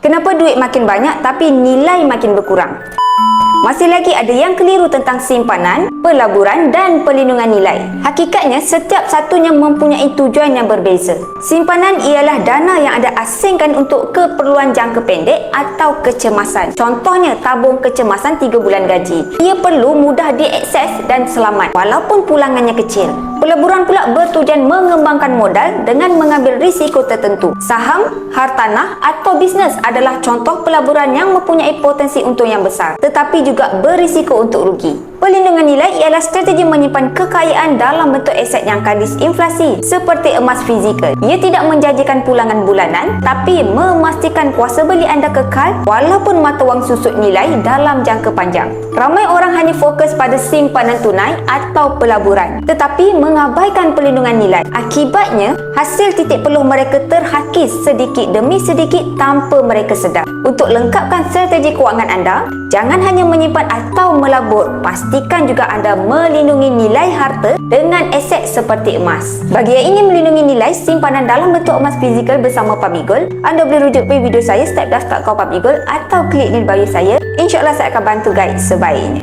Kenapa duit makin banyak tapi nilai makin berkurang? Masih lagi ada yang keliru tentang simpanan, pelaburan dan perlindungan nilai. Hakikatnya, setiap satunya mempunyai tujuan yang berbeza. Simpanan ialah dana yang anda asingkan untuk keperluan jangka pendek atau kecemasan. Contohnya, tabung kecemasan 3 bulan gaji. Ia perlu mudah diakses dan selamat walaupun pulangannya kecil. Peleburan pula bertujuan mengembangkan modal dengan mengambil risiko tertentu. Saham, hartanah atau bisnes adalah contoh pelaburan yang mempunyai potensi untung yang besar tetapi juga berisiko untuk rugi. Perlindungan nilai ialah strategi menyimpan kekayaan dalam bentuk aset yang kadis inflasi seperti emas fizikal. Ia tidak menjanjikan pulangan bulanan tapi memastikan kuasa beli anda kekal walaupun mata wang susut nilai dalam jangka panjang. Ramai orang hanya fokus pada simpanan tunai atau pelaburan tetapi mengabaikan perlindungan nilai. Akibatnya, hasil titik peluh mereka terhakis sedikit demi sedikit tanpa mereka sedar. Untuk lengkapkan strategi kewangan anda, jangan hanya menyimpan atau melabur. Pastikan juga anda melindungi nilai harta dengan aset seperti emas. Bagi yang ingin melindungi nilai simpanan dalam bentuk emas fizikal bersama Pabigol, anda boleh rujuk pergi video saya step dah start kau Pabigol atau klik link bio saya. InsyaAllah saya akan bantu guide sebaiknya.